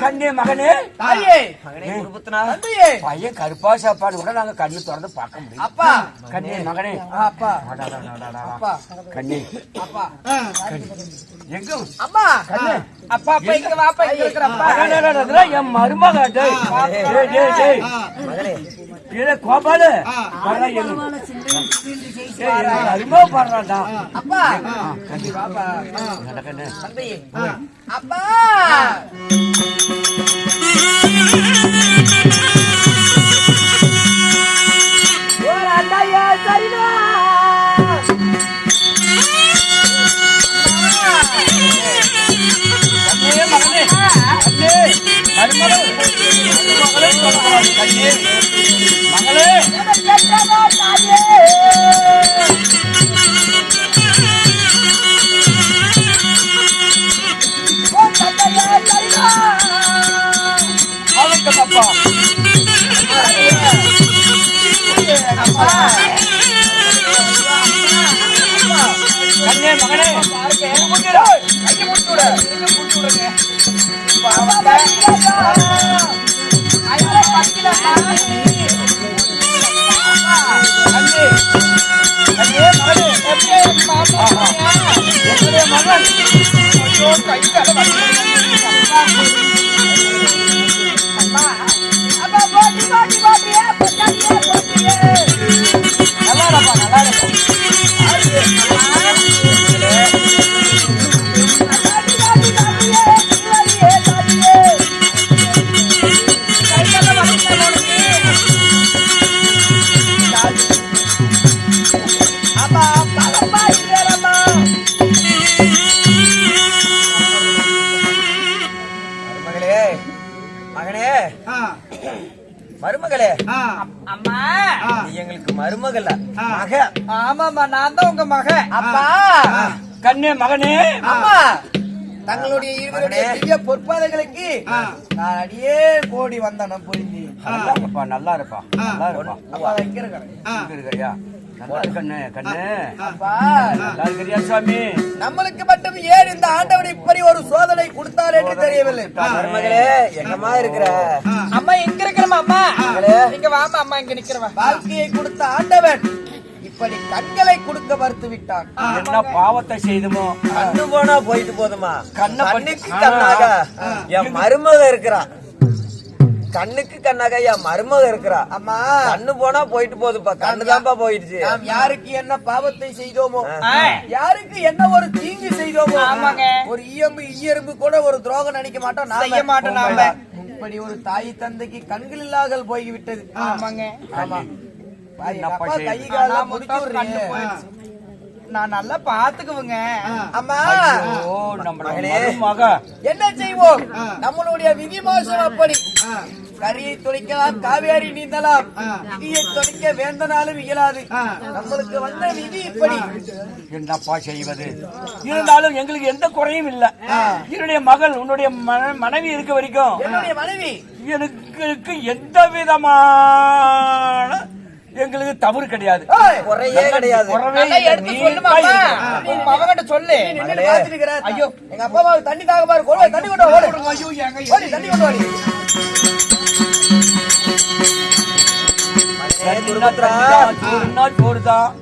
கண்ணே மகனே. தாயே. மகனே தந்தையே. பையன் கருப்பா சாப்பாடு கூட நாங்க கண்ணு திறந்து பார்க்க முடியும் அப்பா. கண்ணே மகனே. அப்பா. கண்ணே. அப்பா. எங்க? அம்மா. கண்ணே. அப்பா அப்பா இங்க வாப்பா இங்க இருக்கிறப்பா அதெல்லாம் என் மருமக டேய். டேய், டேய். கீழே கோபாலு. மருமக பாடுறான்டா. அப்பா கண்ணே, பாப்பா அட கண்ணே. தந்தையே அப்பா கண்ணே, மகனே. கண்ணே, மருமகளே. மருமகளே சொல்லக்கூடாது, கண்ணே. ஐயோ கை கால நல்லா மக. ஆமாமா நான் தான் உங்க மக. அப்பா. கண்ணே மகனே அம்மா தங்களுடைய இருவருடைய பொற்பாதங்களுக்கு நான் அடியே கோடி வந்தனம் புரிஞ்சு நல்லா இருப்பா. நல்லா இருப்பா. நல்லா இருப்பா இருக்கையா? கண்ணே நல்லா நம்மளுக்கு மட்டும் ஏன் இந்த ஆண்டவன் இப்படி ஒரு சோதனை கொடுத்தார் என்று தெரியவில்லை? மருமகளே எங்கம்மா இருக்கிற? அம்மா எங்க இருக்கிறமா அம்மா. இங்க வாமா அம்மா இங்க நிக்கிறவா. வாழ்க்கையை கொடுத்த ஆண்டவன் இப்படி கண்களை கொடுக்க மறுத்து விட்டான். என்ன பாவத்தை செய்துமோ? கண்ணு போனா போயிட்டு போதுமா? கண்ணை கண்ணுக்கு கண்ணாக என் மருமக இருக்கிறா. கண்ணுக்கு கண்ணாக என் மருமக இருக்கிறா. அம்மா. கண்ணு போனா போயிட்டு போகுதுப்பா. கண்ணு தான்ப்பா போயிடுச்சு. நாம் யாருக்கு என்ன பாவத்தை செய்தோமோ யாருக்கு என்ன ஒரு தீங்கு செய்தோமோ ஒரு ஈயம்பு ஈயரும்பு கூட ஒரு துரோகம் நினைக்க மாட்டோம். செய்ய மாட்டோம் நாம. இப்படி ஒரு தாய் தந்தைக்கு கண்கள் இல்லாமல் போய்விட்டது. ஆமாங்க. ஆமா. கை காலெல்லாம் முடிச்சு. நான் நல்லா பாத்துக்குவேங்க. அம்மா. ஓ நம்ம மக என்ன செய்வோம்? நம்மளுடைய விதி மோசம் அப்படி கரியை துடைக்கலாம் காவேரி நீந்தலாம். விதியை துடைக்க வேந்தனாலும் இயலாது. நம்மளுக்கு வந்த விதி இப்படி. என்னப்பா செய்வது? இருந்தாலும் எங்களுக்கு எந்த குறையும் இல்ல. என்னுடைய மகள் உன்னுடைய மன- மனைவி இருக்க வரைக்கும் என்னுடைய மனைவி? எனக்கு எந்த விதமான எங்களுக்கு தவறு கிடையாது. குறையே கிடையாது. மகன்கிட்ட சொல்லு. ஐயோ. எங்க அப்பா அம்மாவுக்கு தண்ணி தாக பாரு தண்ணி கொண்டு ஓடு. தண்ணி கொண்டு சோறுதான்.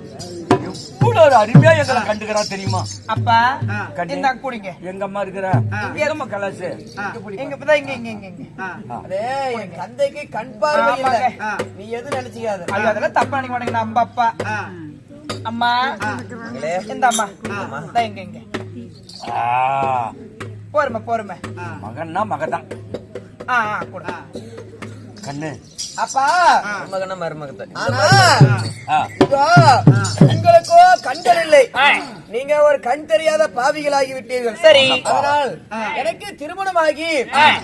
எவ்வளவு ஒரு அருமையா எங்களை கண்டுக்கிறான் தெரியுமா? அப்பா. இந்த குடிங்க. எங்க அம்மா இருக்கிற? எங்கம்மா கலாசு. எங்க இப்பதான் இங்க இங்க இங்க இங்க. தந்தைக்கு கண் பார்வை இல்ல. நீ எது நினைச்சுக்காத. அதெல்லாம் தப்பா நினைக்க மாட்டேங்க. நம்ம அப்பா. அம்மா. இந்த அம்மா இந்த இங்க இங்க. போருமே போருமே மகன்னா மகதான். ஆ ஆ கூட கண்ணு. அப்பா. மருமகன மருமகத்தை ஆனா இதோ, உங்களுக்கோ கண்கள் இல்லை நீங்க ஒரு கண் தெரியாத பாவிகளாகி விட்டீர்கள். சரி. அதனால் எனக்கு திருமணமாகி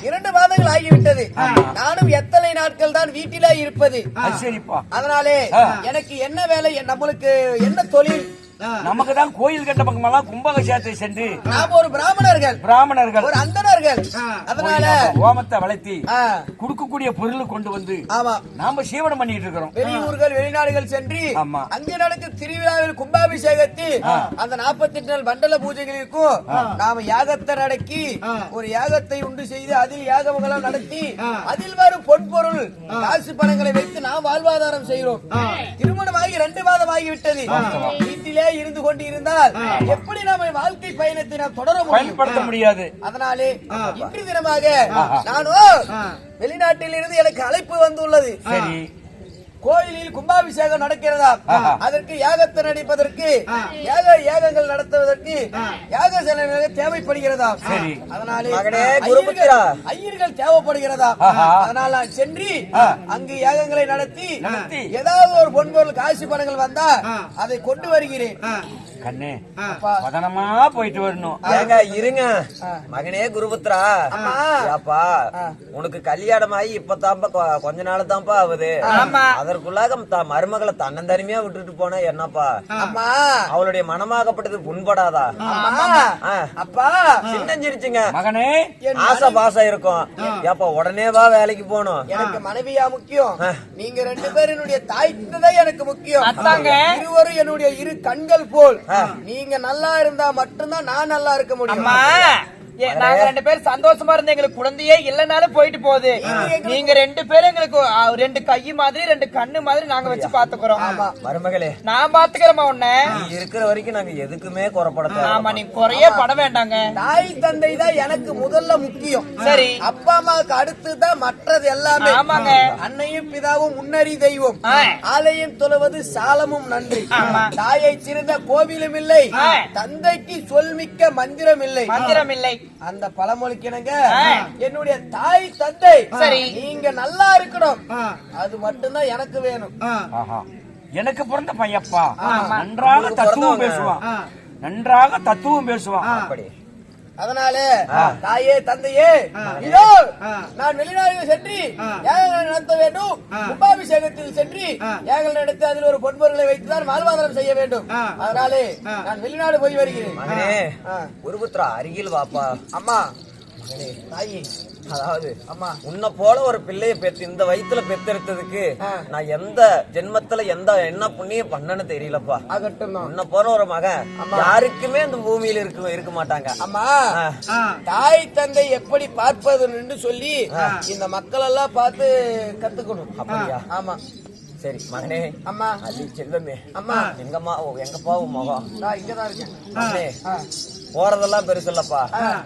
இரண்டு மாதங்கள் ஆகிவிட்டது நானும் எத்தனை நாட்கள் தான் வீட்டிலே இருப்பது. அதனாலே. எனக்கு என்ன வேலை நம்மளுக்கு என்ன தொழில்? நமக்கு தான் கோயில் கட்ட பக்கமெல்லாம் கும்பாபிஷேகத்தை சென்று நாம ஒரு பிராமணர்கள். பிராமணர்கள். ஒரு அந்தணர்கள். அதனால ஓமத்தை வளர்த்தி கொடுக்கக்கூடிய பொருள் கொண்டு வந்து நாம சீவனம் பண்ணிட்டு இருக்கிறோம். வெளியூர்கள் வெளிநாடுகள் சென்று. அங்கே நடக்கும் திருவிழாவில் கும்பாபிஷேகத்தில் அந்த நாற்பத்தி எட்டு நாள் மண்டல பூஜைகளுக்கும் நாம யாகத்தை நடக்கி ஒரு யாகத்தை உண்டு செய்து அதில் யாகமெல்லாம் நடத்தி அதில் வரும் பொன்பொருள் காசு பணங்களை வைத்து நாம் வாழ்வாதாரம் செய்கிறோம். திருமணமாகி ரெண்டு மாதம் ஆகிவிட்டது வீட்டிலே இருந்து கொண்டு இருந்தால் எப்படி நாம வாழ்க்கை பயணத்தை நாம் தொடர பயன்படுத்த முடியாது. அதனாலே இன்று தினமாக நானும் வெளிநாட்டில் இருந்து எனக்கு அழைப்பு வந்துள்ளது. கோயிலில் கும்பாபிஷேகம் நடக்கிறதா. அதற்கு யாகத்தை நடிப்பதற்கு யாக யாகங்கள் நடத்துவதற்கு யாக செலவுகள் தேவைப்படுகிறதா சரி. அதனாலே ஐயர்கள்- குருபுத்திரா. ஐயர்கள் தேவைப்படுகிறதா. அதனால் நான் சென்று. அங்கு யாகங்களை நடத்தி நடத்தி. ஏதாவது ஒரு பொன்பொருள் காசு பணங்கள் வந்தா அதை கொண்டு வருகிறேன் கண்ணே அப்பா. பதனமா போயிட்டு வரணும். ஏங்க இருங்க. மகனே குருபுத்ரா அம்மா. ஏப்பா உனக்கு கல்யாணம் ஆகி இப்பதான்ப்பா கொஞ்ச நாள் தான்ப்பா ஆகுது அதற்குள்ளாக த- மருமகளை தன்னந்தனிமையா விட்டுட்டு போனா என்னப்பா? அம்மா. அவளுடைய மனமாகப்பட்டது புண்படாதா. அப்பா. சின்னஞ்சிருச்சுங்க. மகனே. என் ஆசை பாசம் இருக்கும். ஏப்பா உடனே வா வேலைக்கு போகணும். எனக்கு மனைவியா முக்கியம். நீங்க ரெண்டு பேரும் என்னுடைய தாய் தான் எனக்கு முக்கியம். இருவரும் என்னுடைய இரு கண்கள் போல். நீங்க நல்லா இருந்தா மட்டும்தான் நான் நல்லா இருக்க முடியும். நாங்க ரெண்டு பேரும் சந்தோஷமா இருந்த எங்களுக்கு குழந்தையே இல்லனாலும் போயிட்டு போகுது. நீங்க ரெண்டு பேரும் எங்களுக்கு ரெண்டு கை மாதிரி ரெண்டு கண்ணு மாதிரி நாங்க வச்சு பாத்துக்கிறோம். மருமகளே. நான் பாத்துக்கிறேம்மா உன்ன. நீ இருக்கிற வரைக்கும் நாங்க எதுக்குமே குறப்பட ஆமா நீ குறைய பட வேண்டாங்க. தாய் தந்தை தான் எனக்கு முதல்ல முக்கியம். சரி. அப்பா அம்மாவுக்கு அடுத்து தான் மற்றது எல்லாமே. ஆமாங்க. அன்னையும் பிதாவும் முன்னறி தெய்வம். ஆலயம் தொழுவது சாலமும் நன்றி. ஆமா. தாயை சிறந்த கோவிலும் இல்லை. தந்தைக்கு சொல்மிக்க மந்திரம் இல்லை. மந்திரம் இல்லை. அந்த பழமொழிக்கிணங்க. என்னுடைய தாய் தந்தை சரி. நீங்க நல்லா இருக்கணும். அது மட்டும்தான் எனக்கு வேணும். ஆஹா. எனக்கு பிறந்த பையப்பா. நன்றாக தத்துவம் பேசுவான். நன்றாக தத்துவம் பேசுவான். அப்படி. அதனால தாயே தந்தையே இதோ நான் வெளிநாடு சென்று யாகங்கள் நடத்த வேண்டும். கும்பாபிஷேகத்தில் சென்று யாகங்கள் நடத்தி அதில் ஒரு பொன்பொருளை வைத்துதான் வாழ்வாதாரம் செய்ய வேண்டும். அதனாலே நான் வெளிநாடு போய் வருகிறேன். ஆ. குருபுத்ரா அருகில் வாப்பா. அம்மா தாயி அதாவது அம்மா உன்னை போல ஒரு பிள்ளைய பெத்து இந்த வயித்துல பெத்தெடுத்ததுக்கு. நான் எந்த ஜென்மத்துல எந்த என்ன புண்ணியம் பண்ணேன்னு தெரியலப்பா ஆகட்டும் தான். உன்னை போல ஒரு மகன் யாருக்குமே இந்த பூமியில இருக்க இருக்க மாட்டாங்க அம்மா. தாய் தந்தை எப்படி பார்ப்பதுன்னு சொல்லி இந்த மக்கள் எல்லாம் பார்த்து கத்துக்கணும் அப்படியா? ஆமா சரி மகனே. அம்மா. அள்ளி செல்லமே அம்மா. எங்கம்மா ஓ, எங்கப்பா உன் முகம்? நான் இங்கதான் இருக்கேன். மகனே. போறதெல்லாம் பெருசு இல்லப்பா.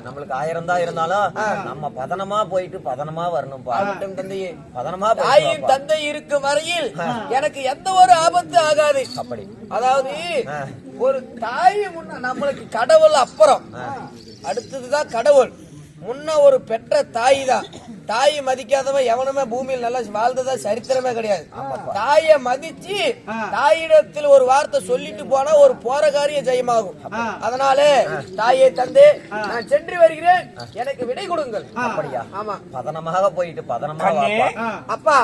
நம்மளுக்கு ஆயிரம் தான் இருந்தாலும் நம்ம பதனமா போயிட்டு பதனமா வரணும்ப்பா. தந்தையே. பதனமா வாப்பா. தந்தை இருக்கும் வரையில் எனக்கு எந்த ஒரு ஆபத்து ஆகாது. அப்படி. அதாவது. ஒரு தாய் முன்ன நம்மளுக்கு கடவுள் அப்புறம். அடுத்ததுதான் கடவுள். முன்ன ஒரு பெற்ற தாய் தான். தாயை மதிக்காதவன் எவனுமே பூமியில் நல்லா வாழ்ந்ததா சரித்திரமே கிடையாது. தாயை மதிச்சு தாயிடத்தில் ஒரு வார்த்தை சொல்லிட்டு போனா ஒரு போற காரியம் ஜெயமாகும் அதனால தாயை தந்து நான் சென்று வருகிறேன். எனக்கு விடை கொடுங்கள். அப்படியா? ஆமா. பதனமாக போயிட்டு பதனமா கண்ணே. வாப்பா. அப்பா.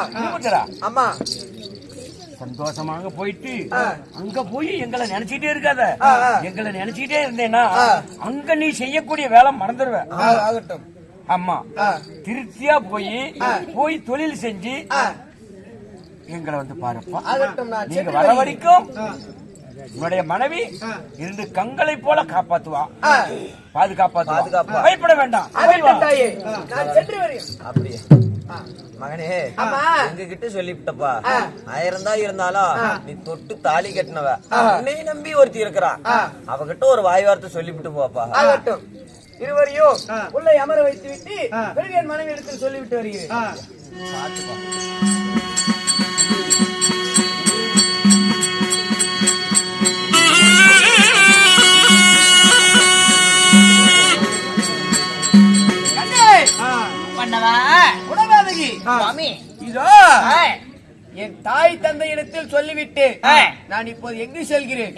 அம்மா. சந்தோஷமாக போயிட்டு அங்க போய் எங்களை நினைச்சிட்டே இருக்காத. எங்களை நினைச்சிட்டே இருந்தேன்னா அங்க நீ செய்யக்கூடிய வேலை மறந்துடுவ. ஆ, ஆகட்டும். ஆமா. திருப்தியா போய் போய் தொழில் செஞ்சு எங்களை வந்து பாருப்பா. நீங்க வர. வரைக்கும் உன்னுடைய மனைவி இருந்து கண்களை போல காப்பாத்துவா. ஆ. பாதுகாப்பாத்துவா. பாதுகாப்பா. பயப்பட வேண்டாம். அப்படியே. மகனே. எங்க கிட்ட சொல்லிவிட்டப்பா. ஆயிரம் தான் இருந்தாலும் நீ தொட்டு தாலி கட்டினவ. உன்னை நம்பி ஒருத்தி இருக்கிறான். அவகிட்ட ஒரு வாய் வார்த்தை சொல்லிவிட்டு போப்பா இருவரையும் உள்ளே அமர வைத்து விட்டு பிறகு என் மனைவி இடத்தில் சொல்லிவிட்டு வருகிறேன் இதோ என் தாய் தந்தை இடத்தில் சொல்லிவிட்டு. நான் இப்போது எங்கு செல்கிறேன்?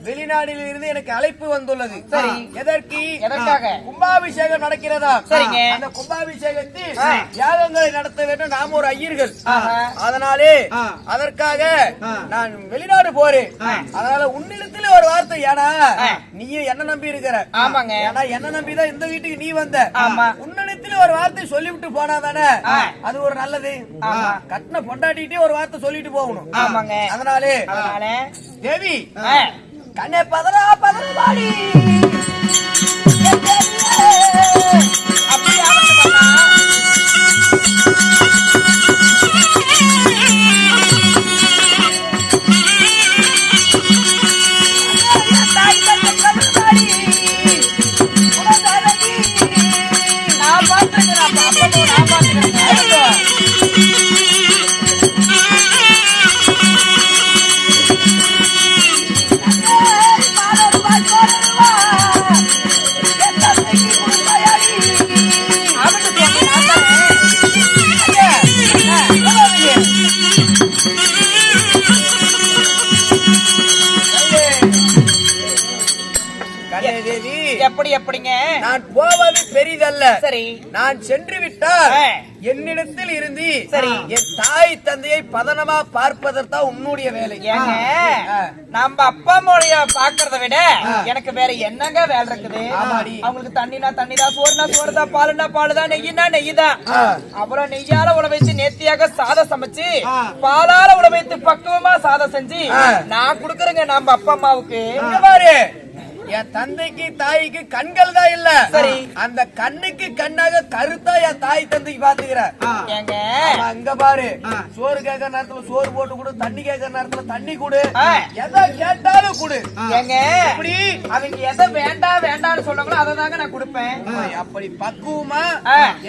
எங்கு? வெளிநாட்டில் இருந்து எனக்கு அழைப்பு வந்துள்ளது சரி. எதற்கு எதற்காக? கும்பாபிஷேகம் நடக்கிறதா சரிங்க. அந்த கும்பாபிஷேகத்தில். யாகங்களை நடத்த வேண்டும் நாம் ஒரு ஐயர்கள். அதனாலே அதற்காக நான் வெளிநாடு போறேன் அதனால உன்னிடத்துல ஒரு வார்த்தை ஏன்னா நீயும் என்ன நம்பி இருக்கிற ஆமாங்க. ஏன்னா என்ன நம்பிதான் இந்த வீட்டுக்கு நீ வந்த. உன்னிடத்துல ஒரு வார்த்தை சொல்லிவிட்டு போனா தானே அது ஒரு நல்லது. கட்டின பொண்டாட்டிட்டே ஒரு வார்த்தை சொல்லிட்டு போகணும் ஆமாங்க. அதனாலே தேவி கண்ணே பதறா பதறவாடி அப்படி நான் பார்த்துக்கிறேன் தேவி எப்படி எப்படிங்க? நான் போவது பெரிதல்ல. சரி. நான் சென்று விட்டால். என்னிடத்தில் இருந்து சரி. என் தாய் தந்தையை பதனமா பார்ப்பதற்தான் உன்னுடைய வேலை. ஏங்க. நம்ம அப்பா அம்மாவுடைய பாக்குறத விட எனக்கு வேற என்னங்க வேலை இருக்குது. அவங்களுக்கு தண்ணினா தண்ணிதான் சோறுனா சோறுதான் பாலுனா பாலுதான் நெய்யினா நெய்யுதான் அப்புறம் நெய்யால உழ வைத்து நேர்த்தியாக சாதம் சமைச்சு பாலால உழ வைத்து பக்குவமா சாதம் செஞ்சு நான் குடுக்கறேங்க நம்ம அப்பா அம்மாவுக்கு. பாரு. என் தந்தைக்கு தாய்க்கு கண்கள் தான் இல்ல. சரி. அந்த கண்ணுக்கு கண்ணாக கருத்தா என் தாய் தந்தைக்கு பாத்துக்கிற ஏங்க? ஆமா, இங்க பாரு. சோறு கேட்கற நேரத்துல சோறு போட்டு கொடு தண்ணி கேட்கற நேரத்துல தண்ணி கொடு. எதை கேட்டாலும் கொடு. ஏங்க? இப்படி அவங்க எதை வேண்டாம் வேண்டாம்னு சொல்றாங்களோ அதை தாங்க நான் கொடுப்பேன். அப்படி பக்குவமா.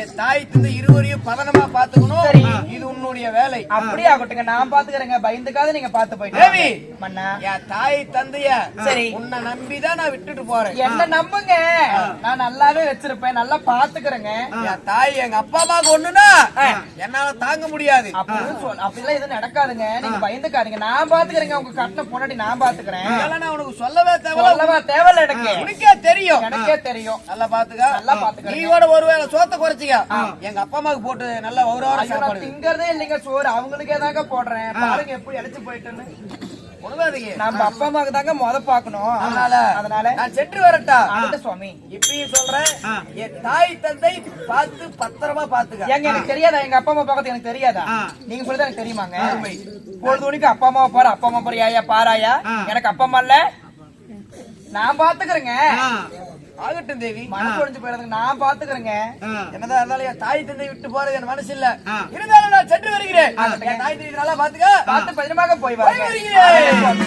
என் தாய் தந்தை இருவரையும் பதனமா பாத்துக்கணும் சரி. இது உன்னுடைய வேலை. அப்படியே ஆகட்டுங்க நான் பாத்துக்கிறேங்க பயந்துக்காத நீங்க பாத்து போயிட்டு. மன்னா. என் தாய் தந்தைய சரி. உன்னை நம்பிதான் நான் விட்டுட்டு போறேன். என்ன நம்புங்க? நான் நல்லாவே வச்சிருப்பேன் நல்லா பாத்துக்கிறேங்க. என் தாய் எங்க அப்பா அம்மாவுக்கு ஒண்ணுனா என்னால தாங்க முடியாது. அப்படின்னு அப்படிலாம் எதுவும் நடக்காதுங்க. நீங்க பயந்துக்காதீங்க. நான் பாத்துக்கிறேங்க உங்க கட்டின பொண்டாட்டி நான் பாத்துக்கிறேன். நான் உனக்கு சொல்லவே தேவையில்ல. சொல்லவா தேவையில்ல எனக்கு. உனக்கே தெரியும். எனக்கே தெரியும். நல்லா பாத்துக்க. நல்லா பாத்துக்கறேன். நீ கூட ஒருவேளை சோத்த குறைச்சிக்க. எங்க அப்பா அம்மாவுக்கு போட்டு நல்லா ஒரு வாரம் திங்கறதே இல்லைங்க சோறு. அவங்களுக்கே தாங்க போடுறேன். பாருங்க எப்படி அடிச்சு போயிட்டுன்னு. நம்ம அப்பா அம்மாவுக்கு தாங்க முத பாக்கணும் அதனால அதனால நான் சென்று வரட்டா? சுவாமி. இப்பயும் சொல்றேன். என் தாய் தந்தை பார்த்து பத்திரமா பாத்துக்க ஏங்க எனக்கு தெரியாதா? எங்க அப்பா அம்மா பார்க்கறது எனக்கு தெரியாதா? நீங்க சொல்லிதான் எனக்கு தெரியுமாங்க? பொழுது மணிக்கு அப்பா அம்மாவை பாரு அப்பா அம்மா பாரு ஆயா பாராயா? எனக்கு அப்பா அம்மா இல்ல. நான் பாத்துக்கிறேங்க ஆகட்டும் தேவி. மனசு போயிடுறதுங்க நான் பாத்துக்கிறேங்க. என்னதான் இருந்தாலும் என் தாய் தந்தை விட்டு போறது என் மனசு இல்ல. இருந்தாலும் நான் சென்று வருகிறேன். என் தாய் தந்தை நல்லா பாத்துக்க. பார்த்து பத்திரமாக போய் வருகிறேன்.